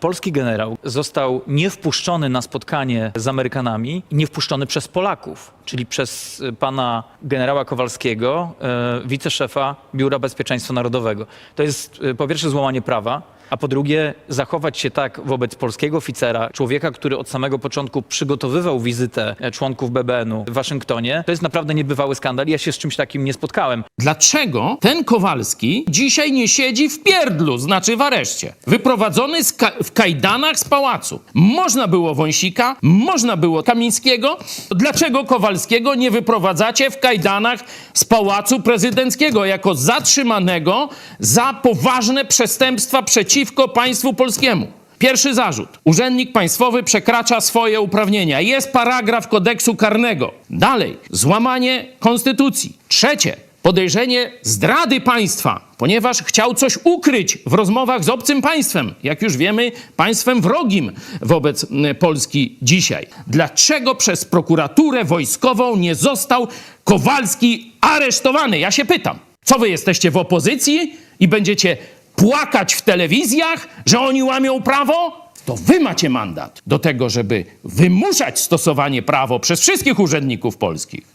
Polski generał został nie wpuszczony na spotkanie z Amerykanami, nie wpuszczony przez Polaków, czyli przez y, pana generała Kowalskiego, e, wiceszefa Biura Bezpieczeństwa Narodowego. To jest y, po pierwsze złamanie prawa, a po drugie zachować się tak wobec polskiego oficera, człowieka, który od samego początku przygotowywał wizytę e, członków BBN-u w Waszyngtonie. To jest naprawdę niebywały skandal. Ja się z czymś takim nie spotkałem. Dlaczego ten Kowalski dzisiaj nie siedzi w pierdlu, znaczy w areszcie? Wyprowadzony ka- w kajdanach z pałacu. Można było Wąsika, można było Kamińskiego. Dlaczego Kowalskiego nie wyprowadzacie w kajdanach z pałacu prezydenckiego jako zatrzymanego za poważne przestępstwa przeciwko państwu polskiemu? Pierwszy zarzut. Urzędnik państwowy przekracza swoje uprawnienia. Jest paragraf kodeksu karnego. Dalej. Złamanie konstytucji. Trzecie. Podejrzenie zdrady państwa, ponieważ chciał coś ukryć w rozmowach z obcym państwem, jak już wiemy, państwem wrogim wobec Polski dzisiaj. Dlaczego przez prokuraturę wojskową nie został Kowalski aresztowany? Ja się pytam. Co wy jesteście w opozycji i będziecie płakać w telewizjach, że oni łamią prawo? To wy macie mandat do tego, żeby wymuszać stosowanie prawa przez wszystkich urzędników polskich.